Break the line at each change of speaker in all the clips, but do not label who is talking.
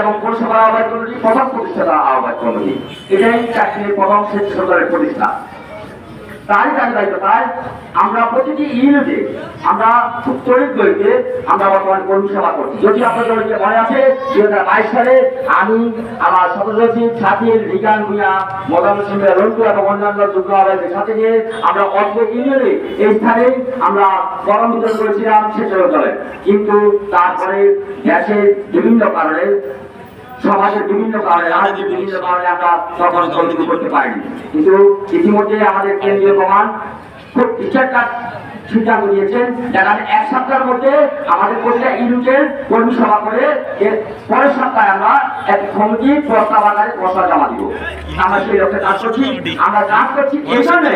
এবং পৌরসভা আহ্বায়ক কমিটি প্রথম প্রতিষ্ঠাতা আহ্বায়ক কমিটি এটাই চাকরির প্রথম সরকারের প্রতিষ্ঠা। আমরা প্রতিটি ইউনিটে আমরা আমরা বর্তমানে করছি। যদি আপনাদের মনে আছে, দুই হাজার বাইশ সালে আমি, আমার সদস্য রন্টু এবং অন্যান্য যুগ্ম আহ্বায়কের সাথে আমরা ইউনিয়নে এই স্থানে আমরা গরম বিতরণ করেছিলাম সেচের দলে কিন্তু তারপরে গ্যাসের বিভিন্ন কারণে সমাজের বিভিন্ন কারণে, রাজনীতির বিভিন্ন কারণে আমরা তখন করতে পারিনি। কিন্তু ইতিমধ্যে আমাদের কেন্দ্রীয় প্রমাণ খুব ইচ্ছাটা সিদ্ধান্ত নিয়েছেন যারা এক সপ্তাহের মধ্যে আমাদের প্রতিটা ইউনিটের কর্মী সভা করে এর পরের সপ্তাহে আমরা এক কমিটি প্রস্তাব আকারে প্রস্তাব জমা দিব। আমরা সেই লক্ষ্যে কাজ করছি। আমরা কাজ করছি এই জন্য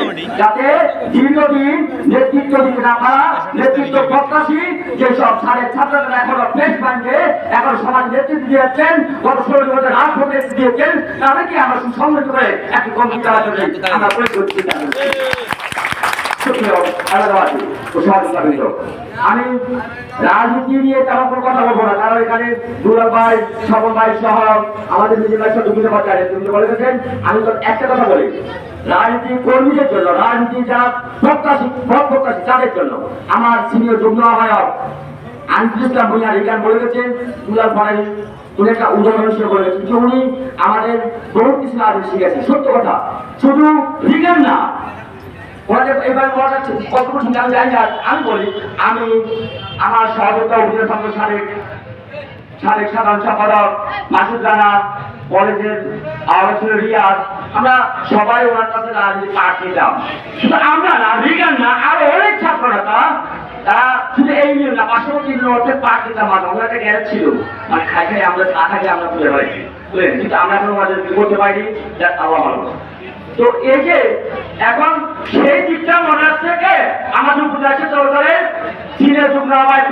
যাতে দীর্ঘদিন নেতৃত্ব দিতে না পারা, নেতৃত্ব প্রত্যাশী যেসব সাড়ে ছাত্ররা এখনও প্রেস ব্যাংকে এখন সমাজ নেতৃত্ব দিয়েছেন, গত ষোলো বছর রাজভোট নেতৃত্ব দিয়েছেন, তাদেরকে আমরা সুসংগঠিত করে একটি কমিটি জন্য আমরা প্রয়োগ করছি। আমি রাজনীতি নিয়ে তেমন কোনো কথা বলব না, কারণ এখানে দুলাল ভাই, স্বপন ভাই সহ আমাদের নিজের ভাই সব বিভিন্ন পর্যায়ে তুমি বলে গেছেন আমি তো একটা কথা বলি, রাজনীতি কর্মীদের জন্য, রাজনীতি যারা প্রত্যাশী প্রত্যাশী, তাদের জন্য। আমার সিনিয়র যুগ্ম আহ্বায়ক ইসলাম ভুইয়া রিগান বলে গেছেন, দুলাল ভাই উনি একটা উদাহরণ হিসেবে বলে গেছেন। উনি আমাদের বহু কিছু রাজনীতি শিখেছেন। সত্য কথা, শুধু রিগান না ওনাদের এবার বলা কতটুকু ঠিক আমি জানি না আমি বলি, আমি আমার সহযোগিতা অভিযোগ সংঘ সাবেক সাবেক সাধারণ সম্পাদক মাসুদ রানা, কলেজের ছিল রিয়াজ আমরা সবাই ওনার কাছে রাজনীতি পাঠ নিলাম শুধু আমরা না, রিগান না, আরও অনেক ছাত্ররা তারা শুধু এই নিয়ে না পার্শ্ববর্তী অর্থে পাঠ নিতাম মানে ওনার একটা গ্যারেজ ছিল। মানে খাই খাই আমরা চা খাই আমরা তুলে হয়েছি কিন্তু আমরা কোনো করতে যা আমার কথা। তো এই যে এখন সেই দিকটা মনে হচ্ছে কে আমাদের আছে সরকারের চীনের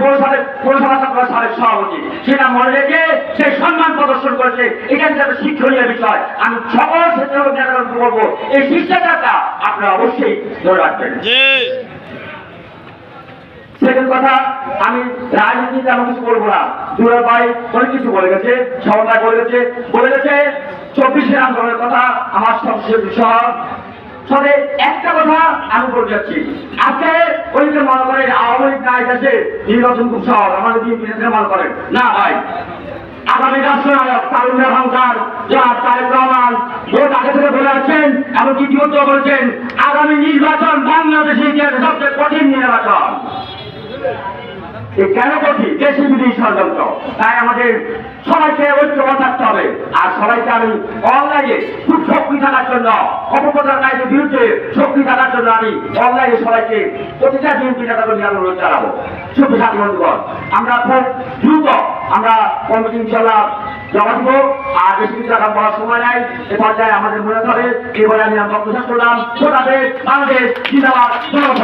পৌরসভার পৌরসভা সরকার সাবেক সভাপতি। সেটা মনে রেখে সে সম্মান প্রদর্শন করেছে। এটা যাতে শিক্ষণীয় বিষয়। আমি সকল ক্ষেত্রে বলব, এই শিক্ষাটা আপনারা অবশ্যই ধরে রাখবেন। সেকেন্ড কথা, আমি রাজনীতিতে এমন কিছু বলব না। দুলাল ভাই অনেক কিছু বলে গেছে গেছে, বলে গেছে আন্দোলনের কথা, আমার সবচেয়ে সহ তবে একটা কথা আমি বলে যাচ্ছি, আজকে ওই যে মনে করেন আওয়ামী লীগ না এসেছে নির্বাচন খুব সহজ, আমাদের বিরুদ্ধে মনে করেন। না ভাই, আগামী রাষ্ট্রনায়ক তারুণ্য অহংকার যা তারেক রহমান, ভোট আগে থেকে বলে আছেন এবং ইতিমধ্যে বলছেন, আগামী নির্বাচন বাংলাদেশের সবচেয়ে কঠিন নির্বাচন। কেন করছি দেশি বিদেশি ষড়যন্ত্র, তাই আমাদের সবাইকে ঐক্যবদ্ধ থাকতে হবে। আর সবাইকে আমি অনলাইনে খুব শক্তি থাকার জন্য অপপ্রচার কাজের বিরুদ্ধে শক্তি থাকার জন্য আমি অনলাইনে সবাইকে প্রতিটা দিন পিঠাটা করে অনুরোধ চালাবো শুভ সাথী বন্ধুগণ, আমরা খুব দ্রুত আমরা কমিটি ইনশাল্লাহ জমা দিব। আর বেশি কিছু টাকা পড়ার সময় নাই। এ পর্যায়ে আমাদের মনে হবে এবারে আমি বক্তব্য করলাম। ছোটাবে বাংলাদেশ, জিন্দাবাদ, জনগণ